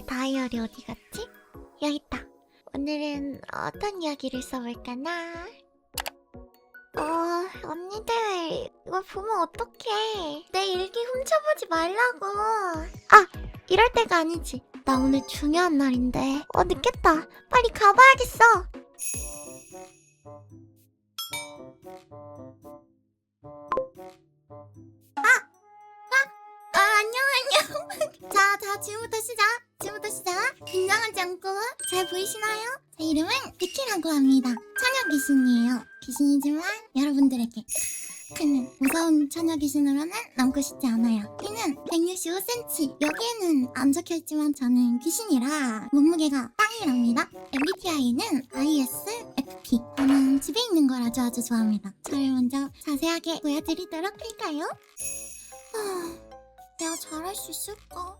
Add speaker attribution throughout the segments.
Speaker 1: 내 다이어리 어디 갔지? 여기 있다. 오늘은 어떤 이야기를 써볼까나? 어, 언니들, 이거 보면 어떡해. 내 일기 훔쳐보지 말라고. 아, 이럴 때가 아니지. 나 오늘 중요한 날인데. 어, 늦겠다. 빨리 가봐야겠어. 아, 안녕, 안녕. 자, 자, 지금부터 시작. 지금부터 시작. 긴장하지 않고 잘 보이시나요? 제 이름은 비키라고 합니다. 처녀 귀신이에요. 귀신이지만 여러분들에게 큰 무서운 처녀 귀신으로는 남고 싶지 않아요. 키는 165cm. 여기에는 안 적혀있지만 저는 귀신이라 몸무게가 땅이랍니다. MBTI는 ISFP. 저는 집에 있는 걸 아주 아주 좋아합니다. 저를 먼저 자세하게 보여드리도록 할까요? 아, 내가 잘할 수 있을까?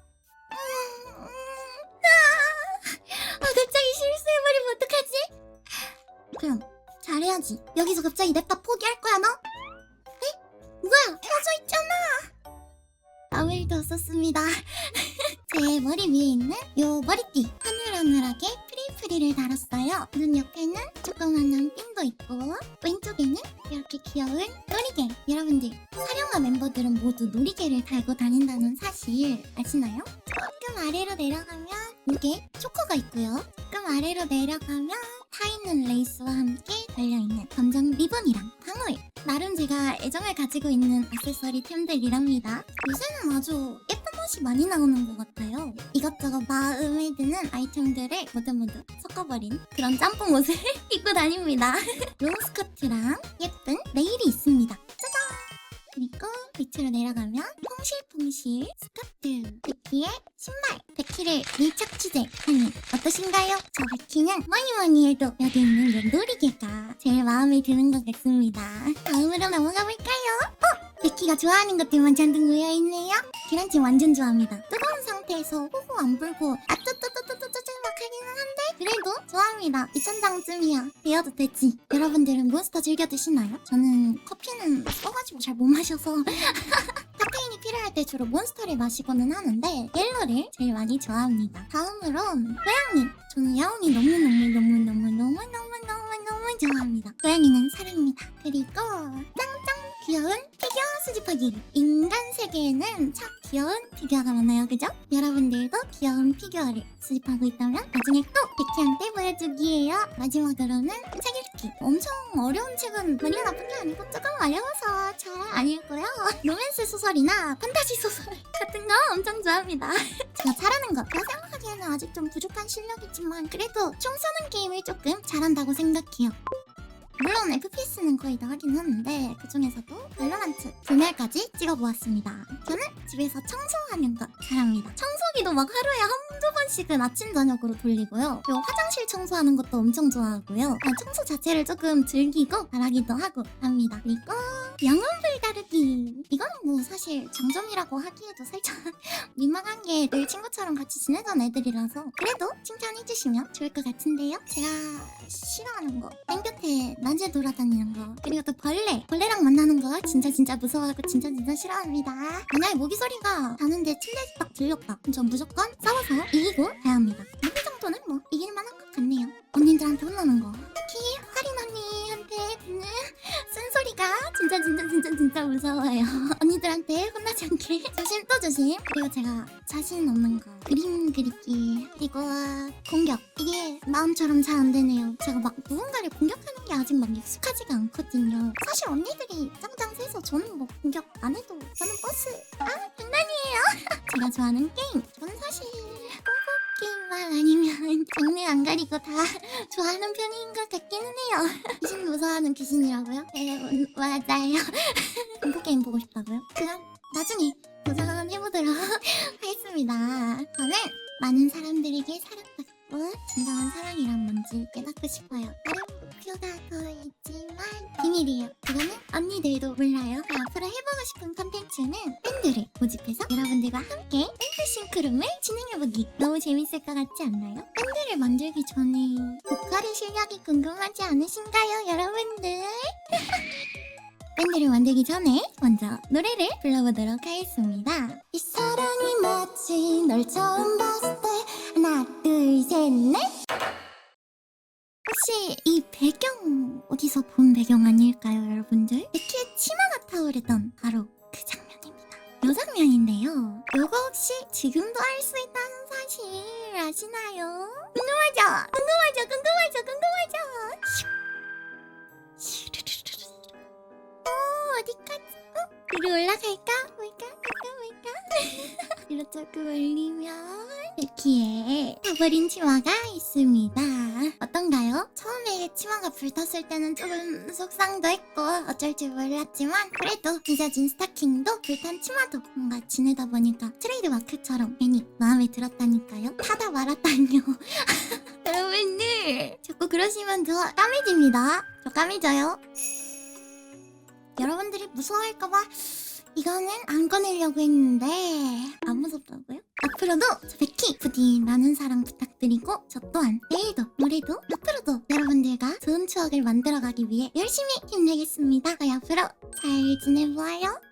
Speaker 1: 어떡하지? 그럼 잘해야지. 여기서 갑자기 냅다 포기할 거야 너? 에? 뭐야? 켜져 있잖아. 아무 일도 없었습니다. 제 머리 위에 있는 요 머리띠 하늘하늘하게 프리프리를 달았어요. 눈 옆에는 조그만한 핀도 있고 왼쪽에는 이렇게 귀여운 놀이개. 여러분들 사령아 멤버들은 모두 놀이개를 달고 다닌다는 사실 아시나요? 조금 아래로 내려가면 이게 초코가 있고요. 아래로 내려가면 타있는 레이스와 함께 달려있는 검정 리본이랑 방울. 나름 제가 애정을 가지고 있는 액세서리 템들이랍니다. 요새는 아주 예쁜 옷이 많이 나오는 것 같아요. 이것저것 마음에 드는 아이템들을 모두 모두 섞어버린 그런 짬뽕 옷을 입고 다닙니다. 롱스커트랑 예쁜 네일이 있습니다. 짜잔! 그리고 밑으로 내려가면 퐁실퐁실 스커트 베키의 신발 베키를 밀착 취재하니 어떠신가요? 저 베키는 뭐니 뭐니 해도 여기 있는 요 놀이개가 제일 마음에 드는 것 같습니다 다음으로 넘어가 볼까요? 어? 베키가 좋아하는 것들만 잔뜩 모여있네요 계란찜 완전 좋아합니다 뜨거운 상태에서 호호 안 불고 한데 그래도 좋아합니다 2천장쯤이야 배워도 되지 여러분들은 몬스터 즐겨 드시나요? 저는 커피는 써가지고 잘 못 마셔서 카페인이 필요할 때 주로 몬스터를 마시고는 하는데 옐로를 제일 많이 좋아합니다. 다음으론 고양이. 저는 야옹이 너무너무너무너무너무너무너무 좋아합니다. 고양이는 사랑입니다. 그리고 짱짱 귀여운 수집하기. 인간 세계에는 참 귀여운 피규어가 많아요. 그죠? 여러분들도 귀여운 피규어를 수집하고 있다면 나중에 또 베키한테 보여주기예요. 마지막으로는 책 읽기. 엄청 어려운 책은 별로 나쁜 게 아니고 조금 어려워서 잘 안 읽고요. 로맨스 소설이나 판타지 소설 같은 거 엄청 좋아합니다. 제가 잘하는 거 생각하기에는 아직 좀 부족한 실력이지만 그래도 총 쏘는 게임을 조금 잘한다고 생각해요. 물론 FPS는 거의 다 하긴 하는데 그 중에서도 발로란트 분할까지 찍어보았습니다. 저는 집에서 청소하는 거 잘합니다. 청소기도 막 하루에 한두 번씩은 아침 저녁으로 돌리고요. 그리고 화장실 청소하는 것도 엄청 좋아하고요. 아, 청소 자체를 조금 즐기고 잘하기도 하고 합니다. 그리고 영혼 불가르기 이건 뭐 사실 장점이라고 하기에도 살짝 민망한 게 늘 친구처럼 같이 지내던 애들이라서 그래도 칭찬해주시면 좋을 것 같은데요. 제가 싫어하는 거 땡볕에 낮에 돌아다니는 거 그리고 또 벌레 벌레랑 만나는 거 진짜 진짜 무서워하고 진짜 진짜 싫어합니다. 만약에 모기 소리가 나는데 침대에서 딱 들렸다 전 무조건 싸워서 이기고 가야 합니다. 모기 정도는 뭐 이길만 한 것 같네요. 언니들한테 혼나는 거 진짜 진짜 진짜 진짜 무서워요. 언니들한테 혼나지 않게 조심 또 조심. 그리고 제가 자신 없는 거 그림 그리기 그리고 공격 이게 마음처럼 잘 안 되네요. 제가 막 누군가를 공격하는 게 아직 막 익숙하지가 않거든요. 사실 언니들이 짱짱 세서 저는 뭐 공격 안 해도 저는 버스 아 장난이에요. 제가 좋아하는 게임 저는 사실 공포 게임만 아니면 장르 안 가리고 다 좋아하는 편인 것 같기는 해요. 귀신 무서워하는 귀신이라고요? 네, 맞아요. 공포 게임 보고 싶다고요? 그럼 나중에 도전해보도록 하겠습니다. 저는 많은 사람들에게 사랑받고 진정한 사랑이란 뭔지 깨닫고 싶어요. 다른 목표가 더 있지만 비밀이에요. 그거는 언니들도 몰라요. 해보고 싶은 컨텐츠는 밴드를 모집해서 여러분들과 함께 밴드 싱크룸을 진행해보기 너무 재밌을 것 같지 않나요? 밴드를 만들기 전에 보컬의 실력이 궁금하지 않으신가요, 여러분들? 밴드를 만들기 전에 먼저 노래를 불러보도록 하겠습니다. 이 사랑이 마치 널 처음 봤을 때 셋, 넷. 혹시 이 배경 어디서 본 배경 아닐까요, 여러분들? 베키의 치마가 타오르던 바로 그 장면입니다. 요 장면인데요. 요거 혹시 지금도 할수 있다는 사실 아시나요? 궁금하죠? 궁금하죠? 궁금하죠? 궁금하죠? 어, 어디까지? 어? 위로 올라갈까? 볼까? 볼까? 위로 조금 올리면 베키의 타버린 치마가 있습니다. 어떤가요? 처음에 치마가 불탔을 때는 조금 속상도 했고 어쩔 줄 몰랐지만 그래도 빚어진 스타킹도 불탄 치마도 뭔가 지내다 보니까 트레이드 마크처럼 괜히 마음에 들었다니까요. 타다 말았다뇨. 여러분들 자꾸 그러시면 저 까매집니다. 저 까매져요. 여러분들이 무서워할까봐 이거는 안 꺼내려고 했는데 안 무섭다고요? 앞으로도 저 베키 부디 많은 사랑 부탁드리고 저 또한 내일도 모레도 앞으로도 여러분들과 좋은 추억을 만들어가기 위해 열심히 힘내겠습니다. 저희 앞으로 잘 지내보아요.